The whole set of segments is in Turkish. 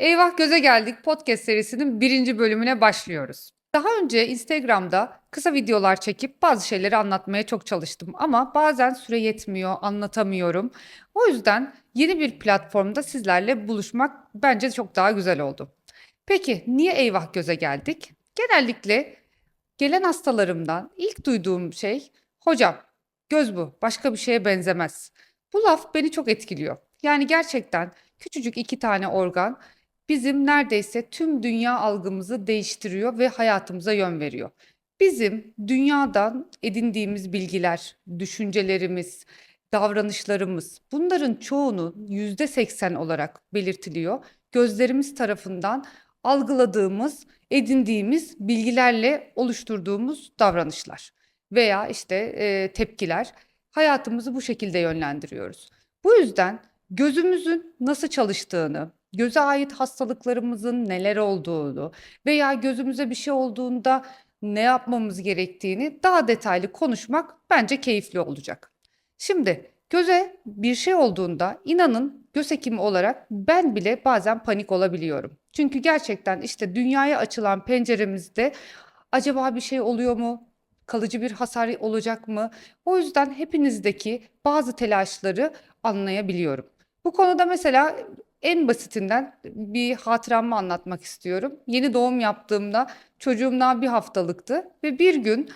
Eyvah Göze Geldik podcast serisinin birinci bölümüne başlıyoruz. Daha önce Instagram'da kısa videolar çekip bazı şeyleri anlatmaya çok çalıştım ama bazen süre yetmiyor, anlatamıyorum. O yüzden yeni bir platformda sizlerle buluşmak bence çok daha güzel oldu. Peki niye Eyvah Göze Geldik? Genellikle gelen hastalarımdan ilk duyduğum şey, hocam göz bu, başka bir şeye benzemez. Bu laf beni çok etkiliyor. Yani gerçekten küçücük iki tane organ bizim neredeyse tüm dünya algımızı değiştiriyor ve hayatımıza yön veriyor. Bizim dünyadan edindiğimiz bilgiler, düşüncelerimiz, davranışlarımız bunların çoğunun yüzde seksen olarak belirtiliyor. Gözlerimiz tarafından algıladığımız, edindiğimiz bilgilerle oluşturduğumuz davranışlar veya işte e, tepkiler hayatımızı bu şekilde yönlendiriyoruz. Bu yüzden gözümüzün nasıl çalıştığını, göze ait hastalıklarımızın neler olduğunu veya gözümüze bir şey olduğunda ne yapmamız gerektiğini daha detaylı konuşmak bence keyifli olacak. Şimdi göze bir şey olduğunda inanın göz hekimi olarak ben bile bazen panik olabiliyorum. Çünkü gerçekten işte dünyaya açılan penceremizde acaba bir şey oluyor mu? Kalıcı bir hasar olacak mı? O yüzden hepinizdeki bazı telaşları anlayabiliyorum. Bu konuda mesela en basitinden bir hatıramı anlatmak istiyorum. Yeni doğum yaptığımda çocuğum daha bir haftalıktı ve bir gün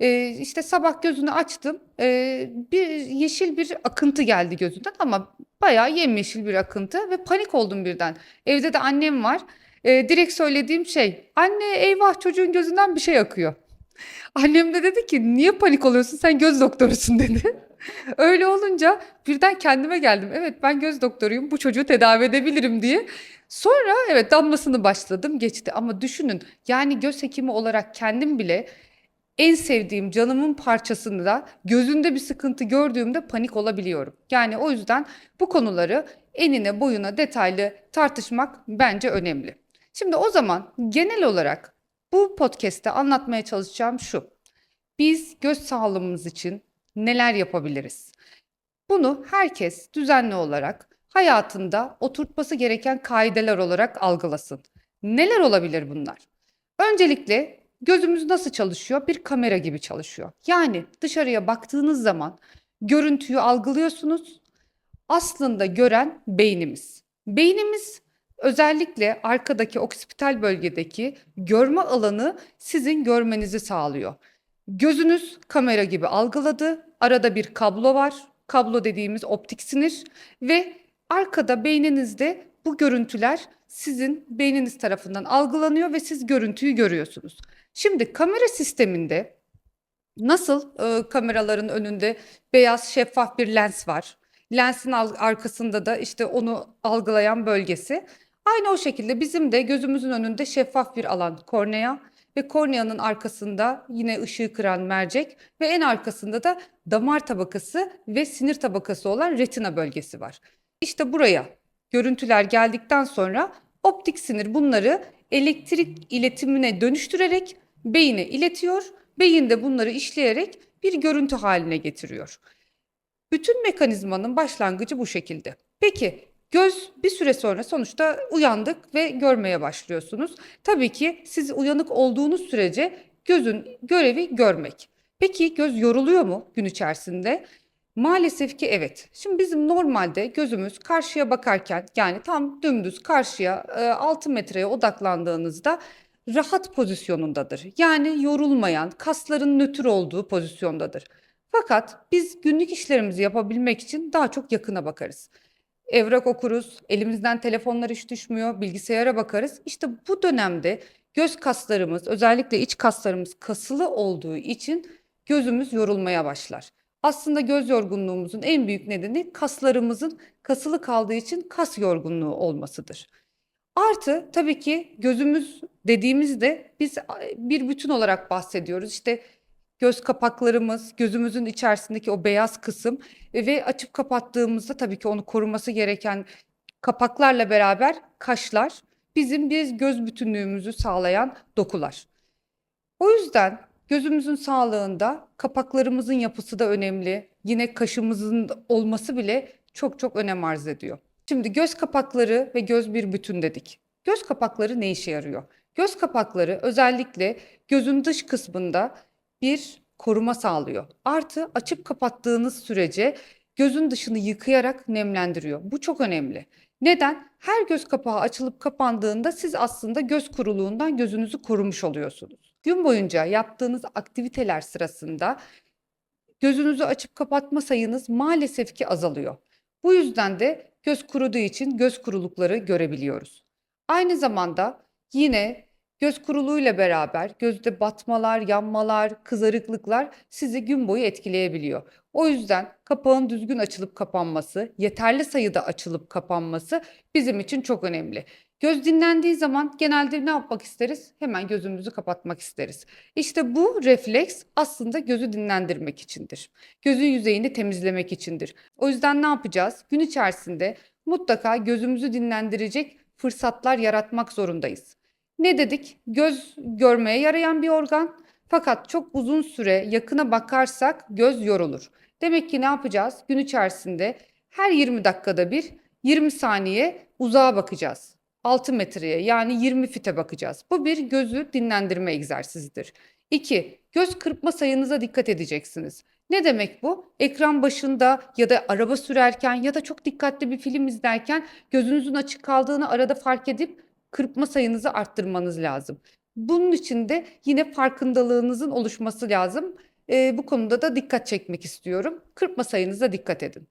e, işte sabah gözünü açtım. E, bir yeşil bir akıntı geldi gözünden ama bayağı yemyeşil bir akıntı ve panik oldum birden. Evde de annem var. E, direkt söylediğim şey, anne eyvah çocuğun gözünden bir şey akıyor. Annem de dedi ki niye panik oluyorsun sen göz doktorusun dedi. Öyle olunca birden kendime geldim. Evet ben göz doktoruyum bu çocuğu tedavi edebilirim diye. Sonra evet damlasını başladım geçti ama düşünün yani göz hekimi olarak kendim bile en sevdiğim canımın parçasını da gözünde bir sıkıntı gördüğümde panik olabiliyorum. Yani o yüzden bu konuları enine boyuna detaylı tartışmak bence önemli. Şimdi o zaman genel olarak bu podcast'te anlatmaya çalışacağım şu. Biz göz sağlığımız için neler yapabiliriz? Bunu herkes düzenli olarak hayatında oturtması gereken kaideler olarak algılasın. Neler olabilir bunlar? Öncelikle gözümüz nasıl çalışıyor? Bir kamera gibi çalışıyor. Yani dışarıya baktığınız zaman görüntüyü algılıyorsunuz. Aslında gören beynimiz. Beynimiz özellikle arkadaki oksipital bölgedeki görme alanı sizin görmenizi sağlıyor. Gözünüz kamera gibi algıladı. Arada bir kablo var. Kablo dediğimiz optik sinir ve arkada beyninizde bu görüntüler sizin beyniniz tarafından algılanıyor ve siz görüntüyü görüyorsunuz. Şimdi kamera sisteminde nasıl e, kameraların önünde beyaz şeffaf bir lens var. Lensin arkasında da işte onu algılayan bölgesi. Aynı o şekilde bizim de gözümüzün önünde şeffaf bir alan kornea ve korneanın arkasında yine ışığı kıran mercek ve en arkasında da damar tabakası ve sinir tabakası olan retina bölgesi var. İşte buraya görüntüler geldikten sonra optik sinir bunları elektrik iletimine dönüştürerek beyine iletiyor. Beyin de bunları işleyerek bir görüntü haline getiriyor. Bütün mekanizmanın başlangıcı bu şekilde. Peki Göz bir süre sonra sonuçta uyandık ve görmeye başlıyorsunuz. Tabii ki siz uyanık olduğunuz sürece gözün görevi görmek. Peki göz yoruluyor mu gün içerisinde? Maalesef ki evet. Şimdi bizim normalde gözümüz karşıya bakarken yani tam dümdüz karşıya 6 metreye odaklandığınızda rahat pozisyonundadır. Yani yorulmayan, kasların nötr olduğu pozisyondadır. Fakat biz günlük işlerimizi yapabilmek için daha çok yakına bakarız evrak okuruz, elimizden telefonlar hiç düşmüyor, bilgisayara bakarız. İşte bu dönemde göz kaslarımız, özellikle iç kaslarımız kasılı olduğu için gözümüz yorulmaya başlar. Aslında göz yorgunluğumuzun en büyük nedeni kaslarımızın kasılı kaldığı için kas yorgunluğu olmasıdır. Artı tabii ki gözümüz dediğimizde biz bir bütün olarak bahsediyoruz. İşte göz kapaklarımız, gözümüzün içerisindeki o beyaz kısım ve açıp kapattığımızda tabii ki onu koruması gereken kapaklarla beraber kaşlar bizim biz göz bütünlüğümüzü sağlayan dokular. O yüzden gözümüzün sağlığında kapaklarımızın yapısı da önemli. Yine kaşımızın olması bile çok çok önem arz ediyor. Şimdi göz kapakları ve göz bir bütün dedik. Göz kapakları ne işe yarıyor? Göz kapakları özellikle gözün dış kısmında bir koruma sağlıyor. Artı açıp kapattığınız sürece gözün dışını yıkayarak nemlendiriyor. Bu çok önemli. Neden? Her göz kapağı açılıp kapandığında siz aslında göz kuruluğundan gözünüzü korumuş oluyorsunuz. Gün boyunca yaptığınız aktiviteler sırasında gözünüzü açıp kapatma sayınız maalesef ki azalıyor. Bu yüzden de göz kuruduğu için göz kurulukları görebiliyoruz. Aynı zamanda yine göz kuruluğuyla beraber gözde batmalar, yanmalar, kızarıklıklar sizi gün boyu etkileyebiliyor. O yüzden kapağın düzgün açılıp kapanması, yeterli sayıda açılıp kapanması bizim için çok önemli. Göz dinlendiği zaman genelde ne yapmak isteriz? Hemen gözümüzü kapatmak isteriz. İşte bu refleks aslında gözü dinlendirmek içindir. Gözün yüzeyini temizlemek içindir. O yüzden ne yapacağız? Gün içerisinde mutlaka gözümüzü dinlendirecek fırsatlar yaratmak zorundayız. Ne dedik? Göz görmeye yarayan bir organ. Fakat çok uzun süre yakına bakarsak göz yorulur. Demek ki ne yapacağız? Gün içerisinde her 20 dakikada bir 20 saniye uzağa bakacağız. 6 metreye yani 20 fite bakacağız. Bu bir gözü dinlendirme egzersizidir. 2. Göz kırpma sayınıza dikkat edeceksiniz. Ne demek bu? Ekran başında ya da araba sürerken ya da çok dikkatli bir film izlerken gözünüzün açık kaldığını arada fark edip kırpma sayınızı arttırmanız lazım. Bunun için de yine farkındalığınızın oluşması lazım. Ee, bu konuda da dikkat çekmek istiyorum. Kırpma sayınıza dikkat edin.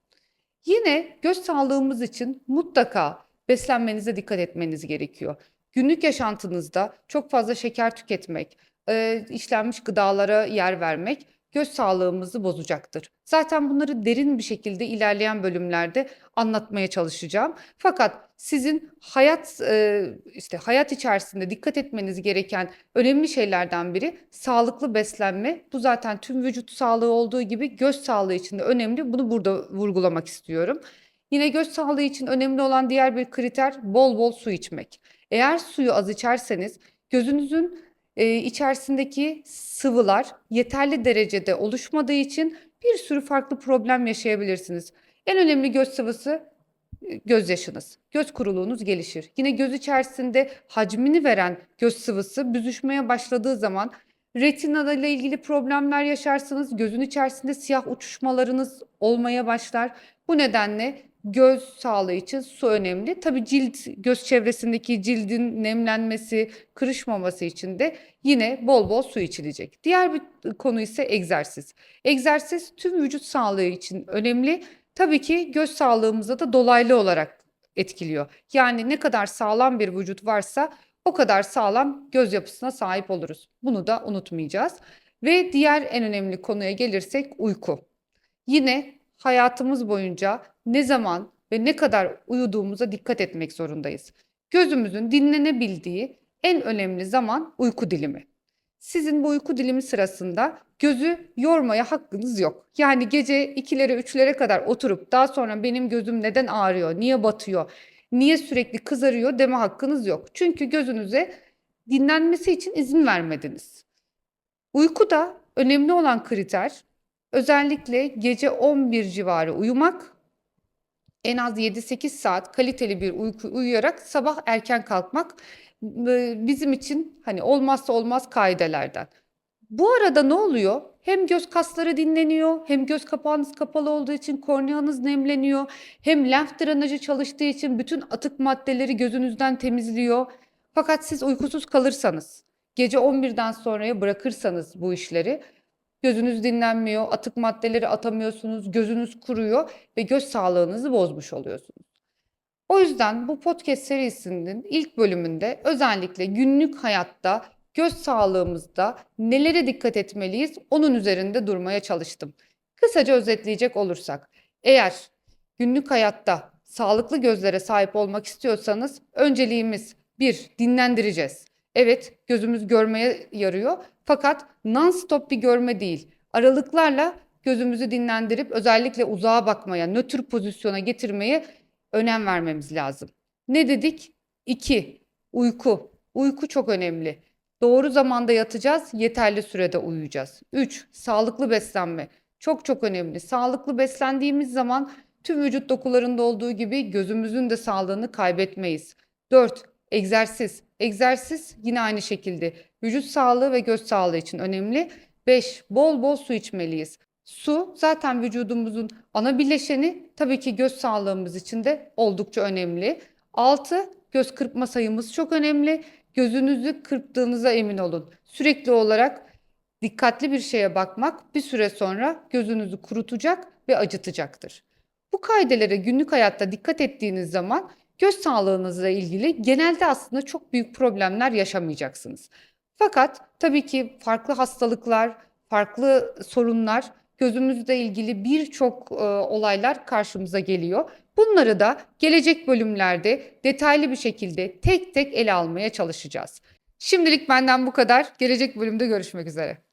Yine göz sağlığımız için mutlaka beslenmenize dikkat etmeniz gerekiyor. Günlük yaşantınızda çok fazla şeker tüketmek, e, işlenmiş gıdalara yer vermek göz sağlığımızı bozacaktır. Zaten bunları derin bir şekilde ilerleyen bölümlerde anlatmaya çalışacağım. Fakat sizin hayat e, işte hayat içerisinde dikkat etmeniz gereken önemli şeylerden biri sağlıklı beslenme. Bu zaten tüm vücut sağlığı olduğu gibi göz sağlığı için de önemli. Bunu burada vurgulamak istiyorum. Yine göz sağlığı için önemli olan diğer bir kriter bol bol su içmek. Eğer suyu az içerseniz gözünüzün e, içerisindeki sıvılar yeterli derecede oluşmadığı için bir sürü farklı problem yaşayabilirsiniz. En önemli göz sıvısı e, gözyaşınız. Göz kuruluğunuz gelişir. Yine göz içerisinde hacmini veren göz sıvısı büzüşmeye başladığı zaman retina ile ilgili problemler yaşarsınız. Gözün içerisinde siyah uçuşmalarınız olmaya başlar. Bu nedenle göz sağlığı için su önemli. Tabii cilt, göz çevresindeki cildin nemlenmesi, kırışmaması için de yine bol bol su içilecek. Diğer bir konu ise egzersiz. Egzersiz tüm vücut sağlığı için önemli. Tabii ki göz sağlığımıza da dolaylı olarak etkiliyor. Yani ne kadar sağlam bir vücut varsa o kadar sağlam göz yapısına sahip oluruz. Bunu da unutmayacağız. Ve diğer en önemli konuya gelirsek uyku. Yine hayatımız boyunca ne zaman ve ne kadar uyuduğumuza dikkat etmek zorundayız. Gözümüzün dinlenebildiği en önemli zaman uyku dilimi. Sizin bu uyku dilimi sırasında gözü yormaya hakkınız yok. Yani gece 2'lere 3'lere kadar oturup daha sonra benim gözüm neden ağrıyor, niye batıyor, niye sürekli kızarıyor deme hakkınız yok. Çünkü gözünüze dinlenmesi için izin vermediniz. Uyku da önemli olan kriter özellikle gece 11 civarı uyumak, en az 7-8 saat kaliteli bir uyku uyuyarak sabah erken kalkmak bizim için hani olmazsa olmaz kaidelerden. Bu arada ne oluyor? Hem göz kasları dinleniyor, hem göz kapağınız kapalı olduğu için korneanız nemleniyor, hem lenf drenajı çalıştığı için bütün atık maddeleri gözünüzden temizliyor. Fakat siz uykusuz kalırsanız, gece 11'den sonraya bırakırsanız bu işleri gözünüz dinlenmiyor, atık maddeleri atamıyorsunuz, gözünüz kuruyor ve göz sağlığınızı bozmuş oluyorsunuz. O yüzden bu podcast serisinin ilk bölümünde özellikle günlük hayatta göz sağlığımızda nelere dikkat etmeliyiz onun üzerinde durmaya çalıştım. Kısaca özetleyecek olursak, eğer günlük hayatta sağlıklı gözlere sahip olmak istiyorsanız önceliğimiz bir dinlendireceğiz. Evet, gözümüz görmeye yarıyor fakat non-stop bir görme değil. Aralıklarla gözümüzü dinlendirip özellikle uzağa bakmaya, nötr pozisyona getirmeye önem vermemiz lazım. Ne dedik? 2. Uyku. Uyku çok önemli. Doğru zamanda yatacağız, yeterli sürede uyuyacağız. 3. Sağlıklı beslenme. Çok çok önemli. Sağlıklı beslendiğimiz zaman tüm vücut dokularında olduğu gibi gözümüzün de sağlığını kaybetmeyiz. 4. Egzersiz. Egzersiz yine aynı şekilde vücut sağlığı ve göz sağlığı için önemli. 5. Bol bol su içmeliyiz. Su zaten vücudumuzun ana bileşeni. Tabii ki göz sağlığımız için de oldukça önemli. 6. Göz kırpma sayımız çok önemli. Gözünüzü kırptığınıza emin olun. Sürekli olarak dikkatli bir şeye bakmak bir süre sonra gözünüzü kurutacak ve acıtacaktır. Bu kaidelere günlük hayatta dikkat ettiğiniz zaman göz sağlığınızla ilgili genelde aslında çok büyük problemler yaşamayacaksınız. Fakat tabii ki farklı hastalıklar, farklı sorunlar, gözümüzle ilgili birçok e, olaylar karşımıza geliyor. Bunları da gelecek bölümlerde detaylı bir şekilde tek tek ele almaya çalışacağız. Şimdilik benden bu kadar. Gelecek bölümde görüşmek üzere.